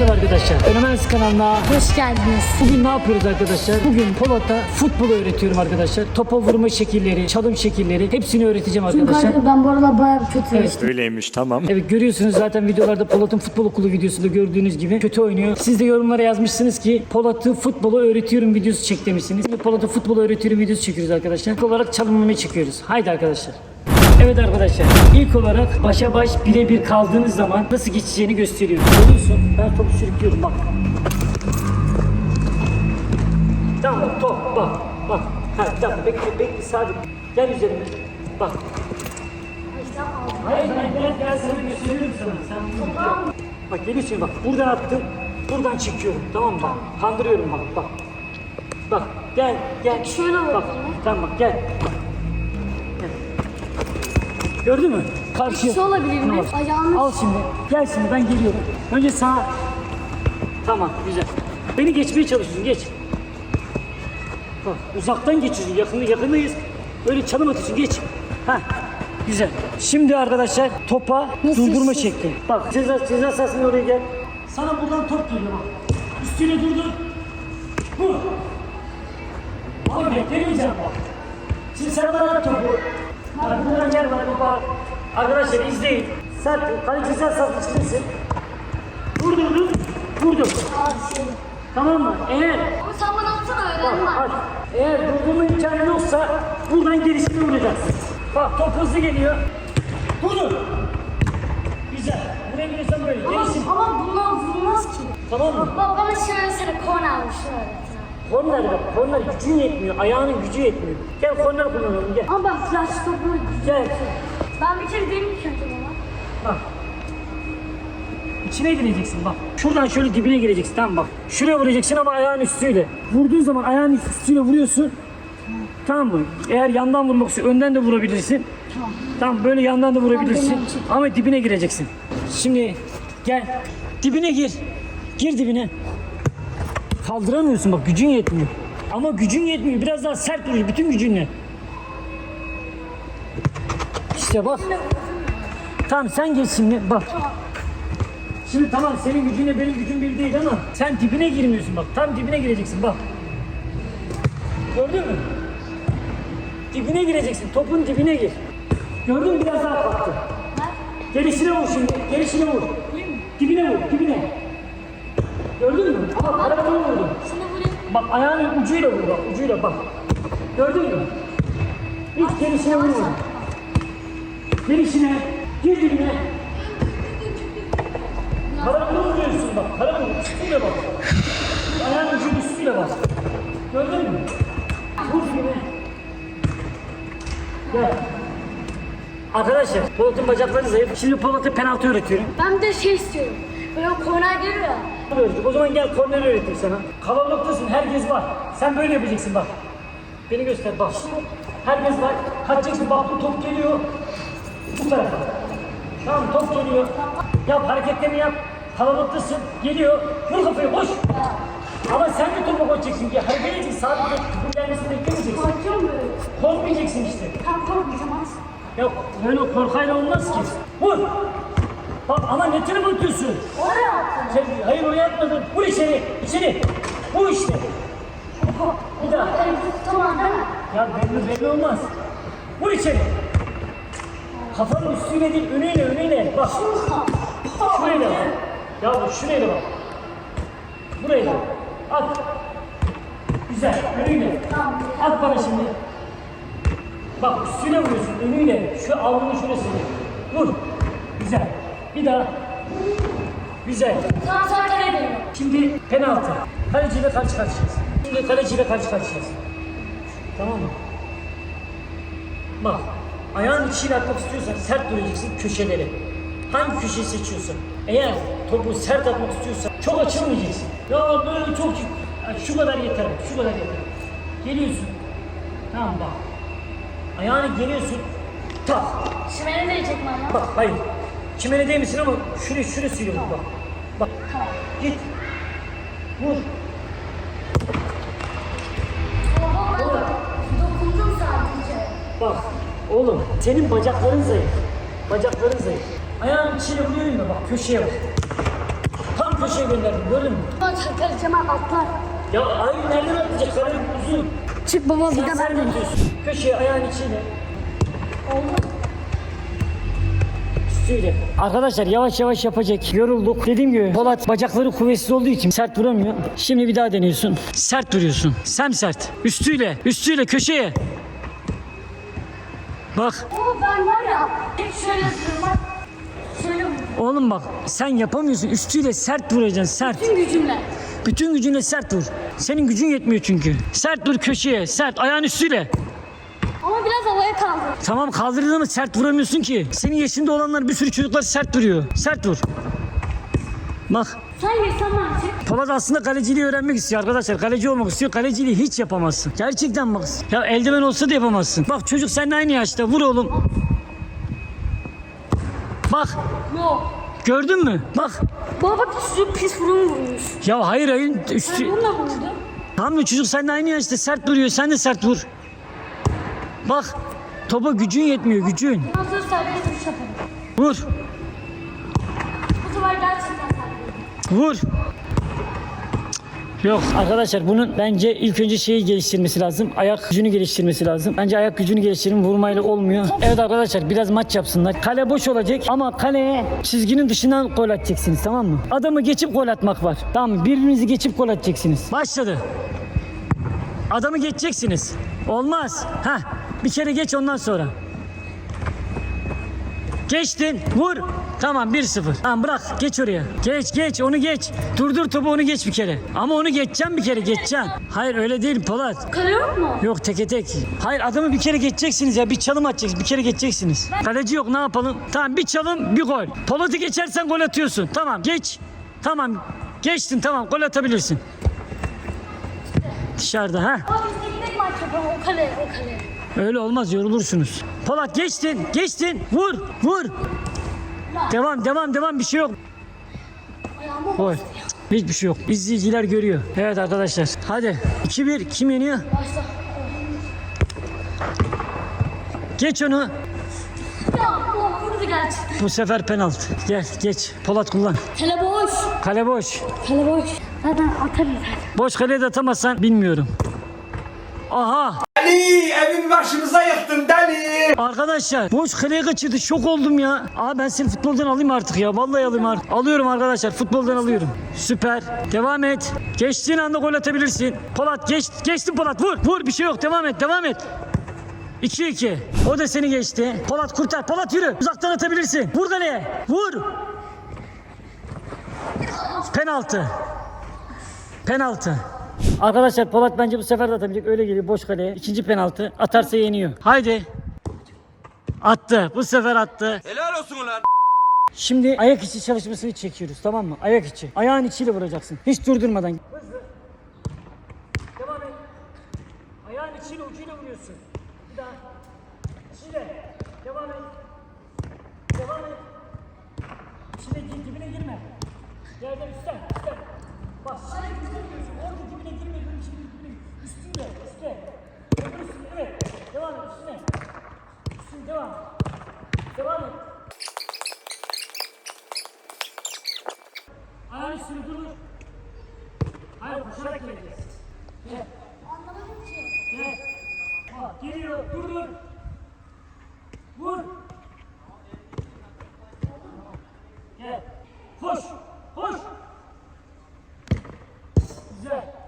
Merhaba arkadaşlar. Fenomenz kanalına Hoş geldiniz. Bugün ne yapıyoruz arkadaşlar? Bugün Polat'a futbolu öğretiyorum arkadaşlar. Topa vurma şekilleri, çalım şekilleri hepsini öğreteceğim Çünkü arkadaşlar. kanka ben bu arada bayağı kötü Evet. Öyleymiş tamam. Evet görüyorsunuz zaten videolarda Polat'ın futbol okulu videosunda gördüğünüz gibi kötü oynuyor. Siz de yorumlara yazmışsınız ki Polat'ı futbolu öğretiyorum videosu çek demişsiniz. Şimdi Polat'ı futbolu öğretiyorum videosu çekiyoruz arkadaşlar. İlk olarak çalımlamayı çekiyoruz. Haydi arkadaşlar. Evet arkadaşlar ilk olarak başa baş birebir kaldığınız zaman nasıl geçeceğini gösteriyorum. Görüyorsun ben topu sürüklüyorum bak. Tamam top bak bak. Ha, tamam bekle bekle sabit. Gel üzerime. Bak. Hayır ben gel gel sana gösteriyorum sana. Sen bunu yap. Bak geliyorsun bak buradan attım. Buradan çekiyorum tamam mı? Kandırıyorum bak bak. Bak gel gel. Şöyle Bak tamam bak. Gel. Gördün mü? Karşı. Şu olabilir mi? Ayağını- Al şimdi. Gel şimdi ben geliyorum. Önce sağa. Tamam güzel. Beni geçmeye çalışıyorsun geç. Bak uzaktan geçiyorsun. Yakında yakındayız. Böyle çalım atıyorsun geç. Ha güzel. Şimdi arkadaşlar topa Nasıl durdurma siz- şekli. Bak ceza ceza sahasına oraya gel. Sana buradan top geliyor bak. Üstüne durdun. Vur. Abi beklemeyeceğim bak. Şimdi sen bana at topu. Bak buradan gel bana topa. Arkadaşlar izleyin. Sert. Sahası çıkıyorsun. Vurdurdun. Vurdum. Tamam mı? Eğer Ama sen bana atsana ben. Bak, eğer durdurma imkanı yoksa buradan gerisini vuracaksın. Bak top hızlı geliyor. Durdur. Güzel. Vurabiliyorsan böyle. Gerisin. Ama bundan vurulmaz ki. Tamam mı? Bak bana şimdi mesela korner almışlar öğretmen. Korner bak. Korner gücün yetmiyor. Ayağının gücü yetmiyor. Gel korner kullanalım gel. Ama ben flash topu Gel. Ben önce bana. Bak. İçine gireceksin bak. Şuradan şöyle dibine gireceksin tamam bak. Şuraya vuracaksın ama ayağın üstüyle. Vurduğun zaman ayağın üstüyle vuruyorsun. Tamam mı? Eğer yandan vurmak istiyorsan önden de vurabilirsin. Tamam. Tamam böyle yandan da vurabilirsin. Ama dibine gireceksin. Şimdi gel. Dibine gir. Gir dibine. Kaldıramıyorsun bak gücün yetmiyor. Ama gücün yetmiyor. Biraz daha sert vuruyor bütün gücünle. İşte bak. Tamam sen geç şimdi bak. Şimdi tamam senin gücünle benim gücüm bir değil ama sen dibine girmiyorsun bak. Tam dibine gireceksin bak. Gördün mü? Dibine gireceksin. Topun dibine gir. Gördün mü biraz daha kalktı. Gelişine vur şimdi. Gelişine vur. Dibine vur. Dibine. Gördün mü? Ama arabana vurdun. Şimdi vurayım. Bak ayağının ucuyla vur bak. Ucuyla bak. Gördün mü? Hiç gelişine vurma. Gelişine. Gir dibine. Karabını vuruyorsun bak. Karabını üstüyle bak. Ayağın ucunun üstüyle bak. Gördün mü? Vur dibine. Gel. Arkadaşlar Polat'ın bacakları zayıf. Şimdi Polat'a penaltı öğretiyorum. Ben de şey istiyorum. Böyle korner geliyor ya. Öğreteceğim. O zaman gel korner öğreteyim sana. Kalabalıktasın herkes var. Sen böyle yapacaksın bak. Beni göster bak. Herkes var. Kaçacaksın bak bu top geliyor. Bu tarafa. Tamam top geliyor. Yap hareketlerini yap. Kalabalıktasın. Geliyor. Vur kafayı koş. Ama sen de topa koşacaksın ki hareket edeceksin. Sabit bu gelmesini beklemeyeceksin. Korkuyorum böyle. Korkmayacaksın işte. Tam korkmayacağım az. Yok böyle korkayla olmaz ki. Vur. Bak ama ne tür atıyorsun? Oraya attım. Sen, hayır oraya atmadın. Vur içeri. içeri. Bu işte. Bir daha. Tamam değil mi? Ya belli belli olmaz. Vur içeri. Kafanın üstüyle değil önüyle önüyle. Bak. Şuraya da bak. Ya bu şuraya da bak. Buraya da. At. Güzel. Önüyle. At bana şimdi. Bak üstüne vuruyorsun önüyle. Şu alnının şurası. Vur. Güzel. Bir daha. Güzel. Sonra kaleye. Şimdi penaltı. Kaleciyle karşı karşıyayız. Şimdi kaleciyle karşı karşıyayız. Tamam mı? Bak. Ayağın içiyle atmak istiyorsan sert duracaksın köşeleri. Hangi köşeyi seçiyorsan. Eğer topu sert atmak istiyorsan çok açılmayacaksın. Ya böyle çok şu kadar yeter. Şu kadar yeter. Geliyorsun. Tamam bak. Ayağını geliyorsun. Tak. Şimene değecek mi? Bak hayır. Çimene değmesin ama şuraya şurasıyla vur bak. Bak. Git. Vur. Oha ben dokundum sadece. Bak. Oğlum senin bacakların zayıf. Bacakların zayıf. Ayağın içine vuruyorsun da bak köşeye bak. Tam köşeye gönderdim gördün mü? Kaleciğime atlar. Ya hayır nereden atlayacak? Kale uzun. Çık baba bir de ben de. Köşeye ayağın içiyle. Oldu. Üstüyle. Arkadaşlar yavaş yavaş yapacak. Yorulduk. Dediğim gibi Polat bacakları kuvvetsiz olduğu için sert vuramıyor. Şimdi bir daha deniyorsun. Sert vuruyorsun. Sem sert. Üstüyle. Üstüyle köşeye. Bak. Oo ben var ya. Hep şöyle bak. Şöyle. Oğlum bak sen yapamıyorsun. Üstüyle sert vuracaksın. Sert. Tüm gücümle. Bütün gücüne sert vur. Senin gücün yetmiyor çünkü. Sert vur köşeye. Sert. Ayağın üstüyle. Ama biraz havaya kaldı. Tamam kaldırdın ama sert vuramıyorsun ki. Senin yaşında olanlar bir sürü çocuklar sert vuruyor. Sert vur. Bak Sen çık. Polat aslında kaleciliği öğrenmek istiyor arkadaşlar. Kaleci olmak istiyor. Kaleciliği hiç yapamazsın. Gerçekten bak. Ya eldiven olsa da yapamazsın. Bak çocuk seninle aynı yaşta. Vur oğlum. Bak Yok. gördün mü? Bak. Baba bak şu pis vurum vurmuş. Ya hayır hayır. Üstü... Ben bununla vurdum. Tamam mı çocuk seninle aynı yaşta sert vuruyor. Sen de sert vur. Bak. Topa gücün yetmiyor gücün. Sonra serbest vuruş yaparım. Vur. Bu sefer gerçekten serbest. Vur. Yok arkadaşlar bunun bence ilk önce şeyi geliştirmesi lazım. Ayak gücünü geliştirmesi lazım. Bence ayak gücünü geliştirin vurmayla olmuyor. Evet arkadaşlar biraz maç yapsınlar. Kale boş olacak ama kaleye çizginin dışından gol atacaksınız tamam mı? Adamı geçip gol atmak var. Tamam mı? Birbirinizi geçip gol atacaksınız. Başladı. Adamı geçeceksiniz. Olmaz. Ha, bir kere geç ondan sonra. Geçtin. Vur. Tamam 1-0. Tamam bırak. Geç oraya. Geç geç onu geç. Durdur topu onu geç bir kere. Ama onu geçeceksin bir kere geçeceksin. Hayır öyle değil Polat. Kale yok mu? Yok teke tek. Hayır adamı bir kere geçeceksiniz ya. Bir çalım atacaksınız. Bir kere geçeceksiniz. Kaleci yok ne yapalım? Tamam bir çalım bir gol. Polat'ı geçersen gol atıyorsun. Tamam geç. Tamam. Geçtin tamam gol atabilirsin. Dışarıda ha. Abi biz gidek maç yapalım o kale o kale. Öyle olmaz yorulursunuz. Polat geçtin, geçtin. Vur, vur. Devam, devam, devam bir şey yok. Gol. Hiçbir şey yok. İzleyiciler görüyor. Evet arkadaşlar. Hadi. 2-1 kim yeniyor? Geç onu. Bu sefer penaltı. Gel geç. Polat kullan. Kale boş. Kale boş. Kale boş. Zaten atarız zaten. Boş kaleye de atamazsan bilmiyorum. Aha. Deli evin başımıza yıktın deli. Arkadaşlar boş kaleye kaçırdı. Şok oldum ya. Aa ben seni futboldan alayım artık ya. Vallahi alayım artık. Alıyorum arkadaşlar. Futboldan alıyorum. Süper. Devam et. Geçtiğin anda gol atabilirsin. Polat geç. Geçtin Polat. Vur. Vur. Bir şey yok. Devam et. Devam et. 2-2. O da seni geçti. Polat kurtar. Polat yürü. Uzaktan atabilirsin. Vur kaleye. Vur. Penaltı. Penaltı. Arkadaşlar Polat bence bu sefer de atabilecek. Öyle geliyor boş kaleye. İkinci penaltı. Atarsa yeniyor. Haydi. Attı. Bu sefer attı. Helal olsun ulan. Şimdi ayak içi çalışmasını çekiyoruz tamam mı? Ayak içi. Ayağın içiyle vuracaksın. Hiç durdurmadan. Hızlı. Devam et. Ayağın içiyle ucuyla vuruyorsun. Bir daha. İçiyle. Devam et. Devam et. İçine gir, dibine girme. Yerden üstten, üstten. Bak şöyle dibine giriyorsun. Dibine girme. Böyle şimdi dibine. Üstüne, üstte. Öbür üstüne, evet. Devam et, üstüne. Üstüne devam. Devam et. Ayağın üstüne durur. Hayır koşarak geleceğiz. Gel. Anlamadım ki. Gel. Bak geliyor. Dur dur. Vur. Gel. Koş. Koş. Güzel. Gel.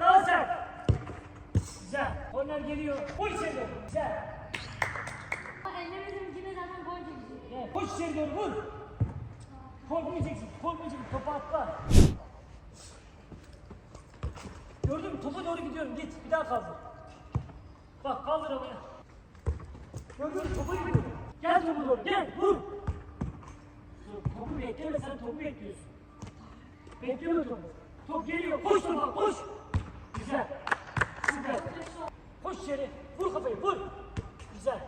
Daha sert. Güzel. Korner geliyor. Koş. Güzel. Ama ellerimizin içine zaten gol çekecek. Gel. Koş içeri doğru. Vur. Gördün mü? Topa doğru gidiyorum. Git. Bir daha kaldır. Bak kaldır havaya. Gördün mü? Topa gidiyorum. Gel topa doğru. Gel. Vur. Topu bekleme. Sen topu bekliyorsun. Bekleme topu. Top geliyor. Koş topa. Koş. Güzel. Süper. Koş içeri. Vur kafayı. Vur. Güzel.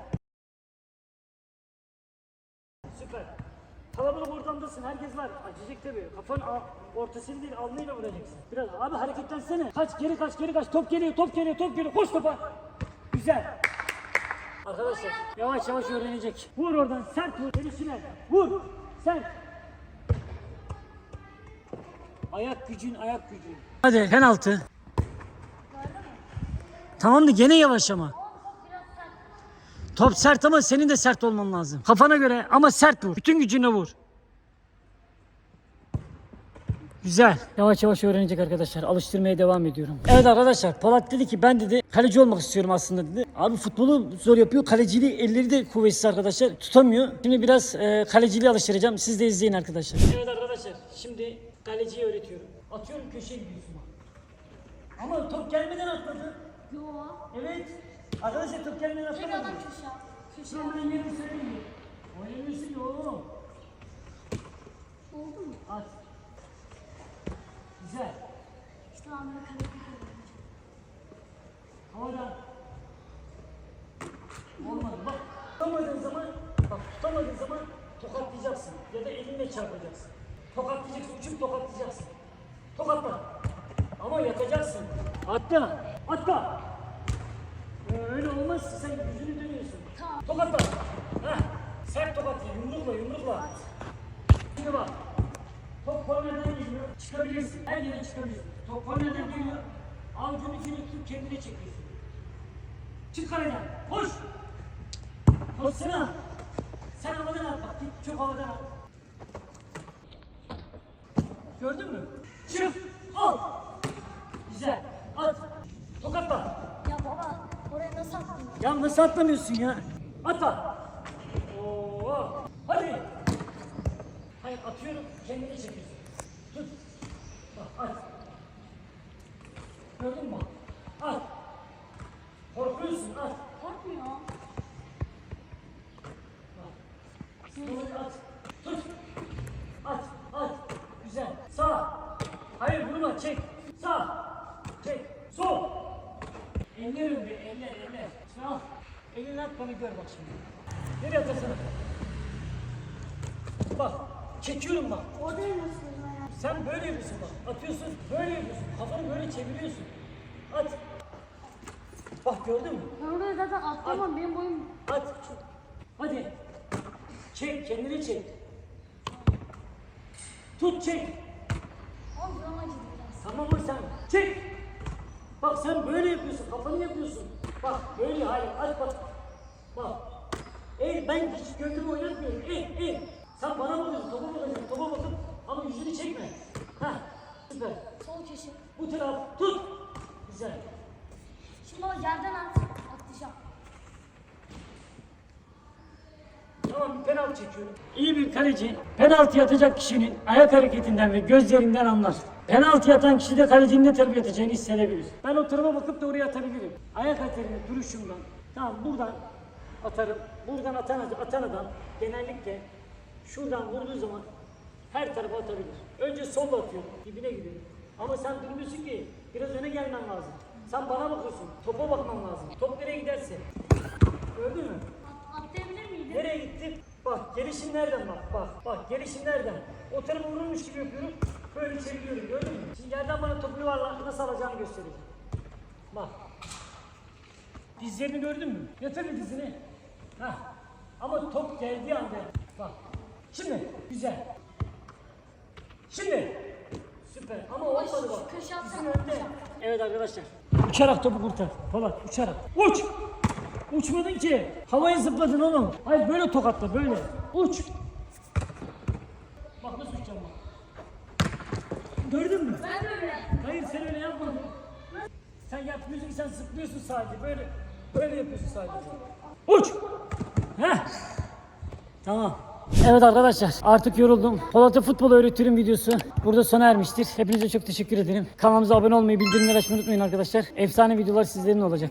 Süper. Kalabalık ortamdasın, herkes var. Acıyacak tabii. Kafanın al, ortasını değil, alnıyla vuracaksın. Biraz abi hareketlensene. Kaç, geri kaç, geri kaç. Top geliyor, top geliyor, top geliyor. Koş topa. Güzel. Arkadaşlar yavaş yavaş öğrenecek. Vur oradan sert vur. Gelişine. Vur. Sert. Ayak gücün ayak gücün. Hadi penaltı. Tamam da gene yavaş ama. Top sert ama senin de sert olman lazım. Kafana göre ama sert vur. Bütün gücünle vur. Güzel. Yavaş yavaş öğrenecek arkadaşlar. Alıştırmaya devam ediyorum. Evet arkadaşlar Polat dedi ki ben dedi kaleci olmak istiyorum aslında dedi. Abi futbolu zor yapıyor. Kaleciliği elleri de kuvvetsiz arkadaşlar. Tutamıyor. Şimdi biraz e, kaleciliği alıştıracağım. Siz de izleyin arkadaşlar. Evet arkadaşlar şimdi kaleciyi öğretiyorum. Atıyorum köşeye gidiyorsun bak. Ama top gelmeden atladı. Yo. Evet. Arkadaşlar top gelmeden Tek atlamadı. adam köşe. Köşe. Ben yerini söyleyeyim. Oynamıyorsun oğlum. Oldu mu? At. Güzel. İşte Amerika'da Havadan. Olmadı bak. Tutamadığın zaman, bak tutamadığın zaman tokatlayacaksın. Ya da elinle çarpacaksın. Tokatlayacaksın, uçup tokatlayacaksın. Tokatla. Ama yatacaksın. Atla. Atla. Öyle olmaz. Sen yüzünü dönüyorsun. Tamam. Tokatla. Heh. Sert tokatla. Yumrukla, yumrukla. Şimdi bak. Top kornerden geliyor. Çıkabilirsin. Her yere çıkabilirsin. Top kornerden geliyor. Avucunu içine tutup kendine çekiyorsun. Çık kaleden. Koş. Koşsana. Sen havadan at bak. Git çok havadan at. Gördün mü? Çık. Al. Güzel. At. Tokatla. Ya baba attın? Ya nasıl atlamıyorsun ya? Atla. Oo. Hadi. Hayır atıyorum kendini çekiyorsun. Tut. Bak at. Gördün mü? At. Korkuyorsun at. Korkmuyor. Bunu at. Tut. At. At. Güzel. Sağ. Hayır vurma çek. Sağ. Çek. Sol. Eller önde eller eller. Sağ. Elini at bana gör bak şimdi. Nereye atasana? Bak. Çekiyorum bak. O değil ya? Sen böyle yapıyorsun bak. Atıyorsun böyle yapıyorsun. Kafanı böyle çeviriyorsun. At. Bak gördün mü? Ben oraya zaten atlamam. Benim boyum At. Hadi. Çek kendini çek. Tut çek. Oğlum canım acıdı biraz. Tamam mı sen? Çek. Bak sen böyle yapıyorsun. Kafanı yapıyorsun. Bak böyle hayır. At bak. Bak. Ey ben hiç gönlümü oynatmıyorum. Ey ey. Sen bana bakıyorsun. Topa bakacaksın. Topa bakıp ama yüzünü çekme. Ha. Süper. Sol köşe. Bu taraf tut. Güzel. Şimdi o yerden at. Tamam bir penaltı çekiyorum. İyi bir kaleci penaltı atacak kişinin ayak hareketinden ve gözlerinden anlar. Penaltı atan kişi de kalecinin ne tarafa yatacağını hissedebilir. Ben o tarafa bakıp da oraya atabilirim. Ayak hareketini duruşumdan. Tamam buradan atarım. Buradan atan, atan adam genellikle şuradan vurduğu zaman her tarafa atabilir. Önce solla atıyorum. Dibine gidiyor. Ama sen durmuyorsun ki biraz öne gelmen lazım. Sen bana bakıyorsun. Topa bakman lazım. Top nereye giderse. Gördün mü? At, atlayabilir? Nereye gittim? Bak gelişim nereden bak bak bak gelişim nereden? O tarafa vurulmuş gibi yapıyorum. Böyle çeviriyorum gördün mü? Şimdi yerden bana topu yuvarla nasıl alacağını göstereceğim. Bak. Dizlerini gördün mü? Yatır dizini. Hah. Ama top geldiği anda bak. Şimdi güzel. Şimdi. Süper ama olmadı bak. Önde. köşe. Evet arkadaşlar. Uçarak topu kurtar. Polat uçarak. Uç. Uçmadın ki. Havayı zıpladın oğlum. Hayır böyle tokatla böyle. Uç. Bak nasıl uçacağım bak. Gördün mü? Ben de öyle. Hayır sen öyle yapmadın. Sen yapmıyorsun ki sen zıplıyorsun sadece. Böyle böyle yapıyorsun sadece. Uç. Heh. Tamam. Evet arkadaşlar artık yoruldum. Polat'a futbol öğretirim videosu burada sona ermiştir. Hepinize çok teşekkür ederim. Kanalımıza abone olmayı, bildirimleri açmayı unutmayın arkadaşlar. Efsane videolar sizlerin olacak.